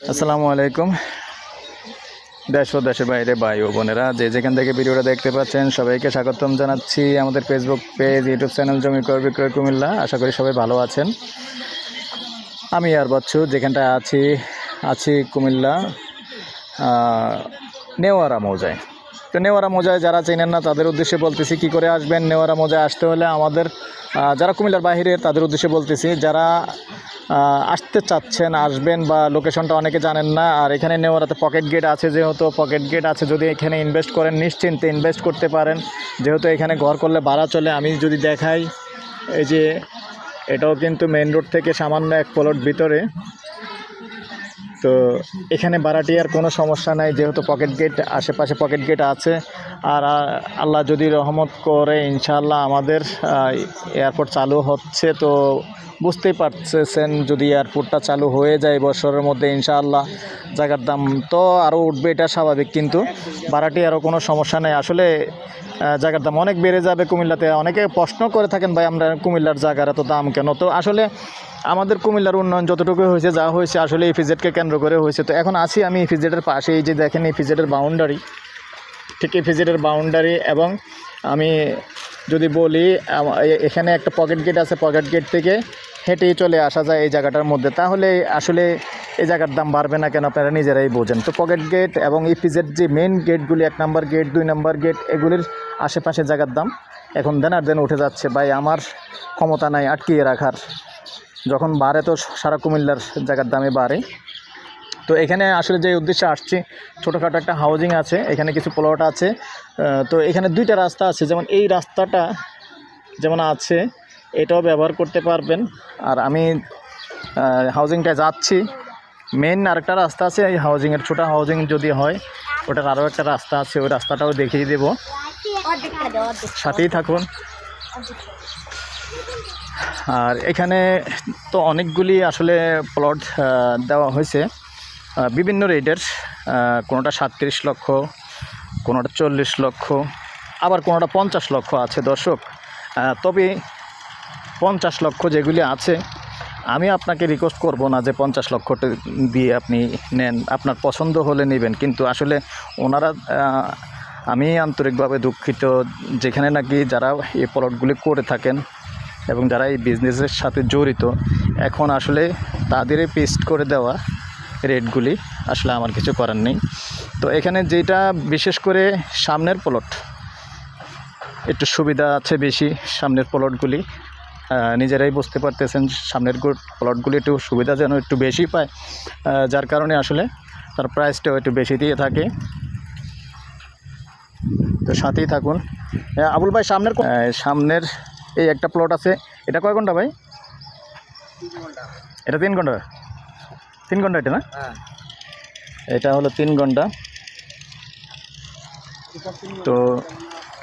আসসালামু আলাইকুম। দেশ ও দেশের বাইরে ভাই ও বোনেরা, যে যেখান থেকে ভিডিওটা দেখতে পাচ্ছেন সবাইকে স্বাগতম জানাচ্ছি আমাদের ফেসবুক পেজ ইউটিউব চ্যানেল জমি ক্রয় বিক্রয় কুমিল্লা। আশা করি সবাই ভালো আছেন। আমি আর বাচ্চু যেখানটায় আছি আছি কুমিল্লা নেওয়ারা মৌজায়। তো নেওয়ারা মৌজায় যারা চেনেন না, তাদের উদ্দেশ্যে বলতেছি কি করে আসবেন। নেওয়ারা মৌজায় আসতে হলে আমাদের যারা কুমিল্লার বাহিরের তাদের উদ্দেশ্যে বলতেছি, যারা আসতে চাচ্ছেন, আসবেন বা লোকেশনটা অনেকে জানেন না, আর এখানে নেওয়ারাতে পকেট গেট আছে যেহেতু পকেট গেট আছে যদি এখানে ইনভেস্ট করেন, নিশ্চিন্তে ইনভেস্ট করতে পারেন। যেহেতু এখানে ঘর করলে ভাড়া চলে, আমি যদি দেখাই, এই যে, এটাও কিন্তু মেইন রোড থেকে সামান্য এক প্লট ভিতরে। তো এখানে ভাড়াটিয়ার কোনো সমস্যা নাই যেহেতু পকেট গেট আশেপাশে পকেট গেট আছে। আর আল্লাহ যদি রহমত করে ইনশাল্লাহ আমাদের এয়ারপোর্ট চালু হচ্ছে। তো বুঝতেই পারছেন যদি এয়ারপোর্টটা চালু হয়ে যায় বছরের মধ্যে, ইনশাআল্লাহ জায়গার দাম তো আরও উঠবে, এটা স্বাভাবিক। কিন্তু ভাড়াটি আরও কোনো সমস্যা নেই। আসলে জায়গার দাম অনেক বেড়ে যাবে কুমিল্লাতে। অনেকে প্রশ্ন করে থাকেন, ভাই, আমরা কুমিল্লার জায়গার এত দাম কেন? তো আসলে আমাদের কুমিল্লার উন্নয়ন যতটুকু হয়েছে, যা হয়েছে, আসলে ইফিজেডকে কেন্দ্র করে হয়েছে। তো এখন আছি আমি ইফিজেডের পাশে এই যে দেখেন ইফিজেডের বাউন্ডারি ঠিক ইফিজেডের বাউন্ডারি এবং আমি যদি বলি এখানে একটা পকেট গেট আছে পকেট গেট থেকে হেঁটেই চলে আসা যায় এই জায়গাটার মধ্যে। তাহলে আসলে এই জায়গার দাম বাড়বে না কেন? আপনারা নিজেরাই বোঝেন। তো পকেট গেট এবং ইপিজেড যে মেন গেটগুলি এক নম্বর গেট দুই নম্বর গেট এগুলির আশেপাশে জায়গার দাম এখন দেন আর দেন উঠে যাচ্ছে। ভাই, আমার ক্ষমতা নাই আটকিয়ে রাখার। যখন বাড়ে তো সারা কুমিল্লার জায়গার দামে বাড়ে। তো এখানে আসলে যে উদ্দেশ্যে আসছি, ছোটোখাটো একটা হাউজিং আছে, এখানে কিছু প্লট আছে। তো এখানে দুইটা রাস্তা আছে, যেমন এই রাস্তাটা যেমন আছে, এটাও ব্যবহার করতে পারবেন। আর আমি হাউজিংটায় যাচ্ছি। মেন আরেকটা রাস্তা আছে, এই হাউজিংয়ের ছোটো হাউজিং যদি হয়, ওটার আরও একটা রাস্তা আছে, ওই রাস্তাটাও দেখিয়ে দেবো। সাথেই থাকুন। আর এখানে তো অনেকগুলি আসলে প্লট দেওয়া হয়েছে। বিভিন্ন রেটের কোনোটা সাতত্রিশ লক্ষ, কোনোটা চল্লিশ লক্ষ, আবার কোনোটা পঞ্চাশ লক্ষ আছে দর্শক। তবে পঞ্চাশ লক্ষ যেগুলি আছে, আমি আপনাকে রিকোয়েস্ট করব না যে পঞ্চাশ লক্ষ দিয়ে আপনি নেন। আপনার পছন্দ হলে নেবেন। কিন্তু আসলে ওনারা আমি আন্তরিকভাবে দুঃখিত যেখানে নাকি যারা এই প্লটগুলি করে থাকেন এবং যারা এই বিজনেসের সাথে জড়িত, এখন আসলে তাদেরই পেস্ট করে দেওয়া রেটগুলি, আসলে আমার কিছু করার নেই। তো এখানে যেটা বিশেষ করে সামনের প্লট একটু সুবিধা আছে বেশি সামনের প্লটগুলি নিজেরাই বুঝতে পারতেছেন সামনের প্লটগুলি একটু সুবিধা যেন একটু বেশি পায়। যার কারণে আসলে তার প্রাইসটাও একটু বেশি দিয়ে থাকে। তো সাথেই থাকুন। আবুল ভাই, সামনের সামনের এই একটা প্লট আছে। এটা কয় ঘণ্টা ভাই? এটা তিন ঘণ্টা। তিন ঘণ্টা এটা না? এটা হলো তিন ঘণ্টা। তো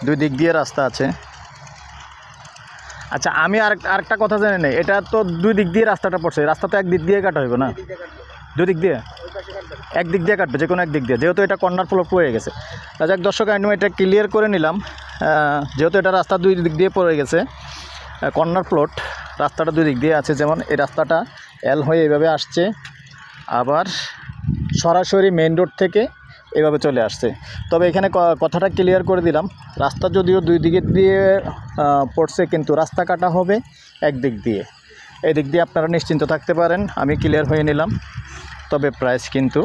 দুই দিক দিয়ে রাস্তা আছে। আচ্ছা আমি আর আরেকটা কথা জানি না এটা তো দুই দিক দিয়ে রাস্তাটা পড়ছে। রাস্তা তো একদিক দিয়ে কাটা হইব না? দুই দিক দিয়ে এক দিক দিয়ে কাটবে যে কোনো এক দিক দিয়ে। যেহেতু এটা কর্নার ফ্লোর পড়ে গেছে। তা যাক দর্শক আমি এটা ক্লিয়ার করে নিলাম। যেহেতু এটা রাস্তা দুই দিক দিয়ে পড়ে গেছে কর্নার প্লট রাস্তাটা দুই দিক দিয়ে আছে। যেমন এই রাস্তাটা এল হয়ে এভাবে আসছে। আবার সরাসরি মেন রোড থেকে এভাবে চলে আসছে। তবে এখানে কথাটা ক্লিয়ার করে দিলাম। রাস্তা যদিও দুই দিকে দিয়ে পড়ছে, কিন্তু রাস্তা কাটা হবে এক দিক দিয়ে। এই দিক দিয়ে আপনারা নিশ্চিন্ত থাকতে পারেন, আমি ক্লিয়ার হয়ে নিলাম। তবে প্রাইস কিন্তু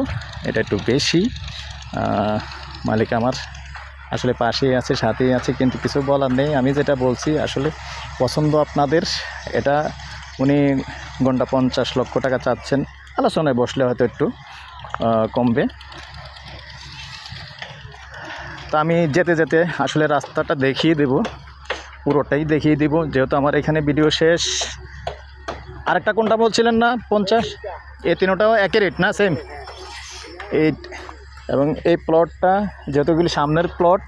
এটা একটু বেশি। মালিক আমার আসলে পাশেই আছে, সাথেই আছে, কিন্তু কিছু বলার নেই। আমি যেটা বলছি, আসলে পছন্দ আপনাদের, এটা উনি ঘণ্টা পঞ্চাশ লক্ষ টাকা চাচ্ছেন। আলোচনায় বসলে হয়তো একটু কমবে। তা আমি যেতে যেতে আসলে রাস্তাটা দেখিয়ে দেব, পুরোটাই দেখিয়ে দিব। যেহেতু আমার এখানে ভিডিও শেষ। আরেকটা কোনটা বলছিলেন না? পঞ্চাশ? এই তিনোটাও একই রেট না? সেম এই এবং এই প্লটটা যেহেতুগুলি সামনের প্লট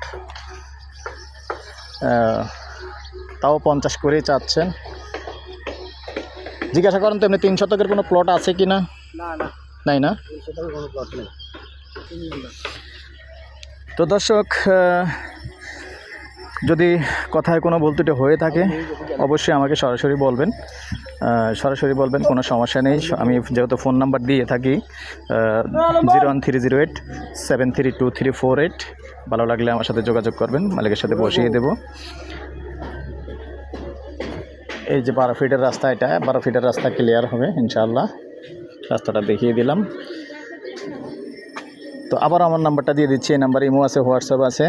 তাও পঞ্চাশ করেই চাচ্ছেন। জিজ্ঞাসা করেন তো এমনি তিন শতকের কোনো প্লট আছে কি না নাই না? তো দর্শক যদি কথায় কোনো বলতুটি হয়ে থাকে অবশ্যই আমাকে সরাসরি বলবেন। সরাসরি বলবেন কোনো সমস্যা নেই। আমি যেহেতু ফোন নাম্বার দিয়ে থাকি zero one three zero eight seven three two three four eight. ভালো লাগলে আমার সাথে যোগাযোগ করবেন মালিকের সাথে বসিয়ে দেবো। এই যে বারো ফিটের রাস্তা এটা বারো ফিটের রাস্তা ক্লিয়ার হবে ইনশাআল্লাহ। রাস্তাটা দেখিয়ে দিলাম। তো আবার আমার নাম্বারটা দিয়ে দিচ্ছি, এই নাম্বার ইমো আছে, হোয়াটসঅ্যাপ আছে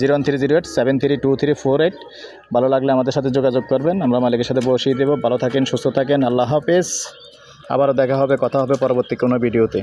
zero three zero eight, seven three two three four eight. ভালো লাগলে আমাদের সাথে যোগাযোগ করবেন, আমরা মালিকের সাথে বসিয়ে দেবো। ভালো থাকেন, সুস্থ থাকেন, আল্লাহ হাফেজ। আবারও দেখা হবে, কথা হবে পরবর্তী কোনো ভিডিওতে।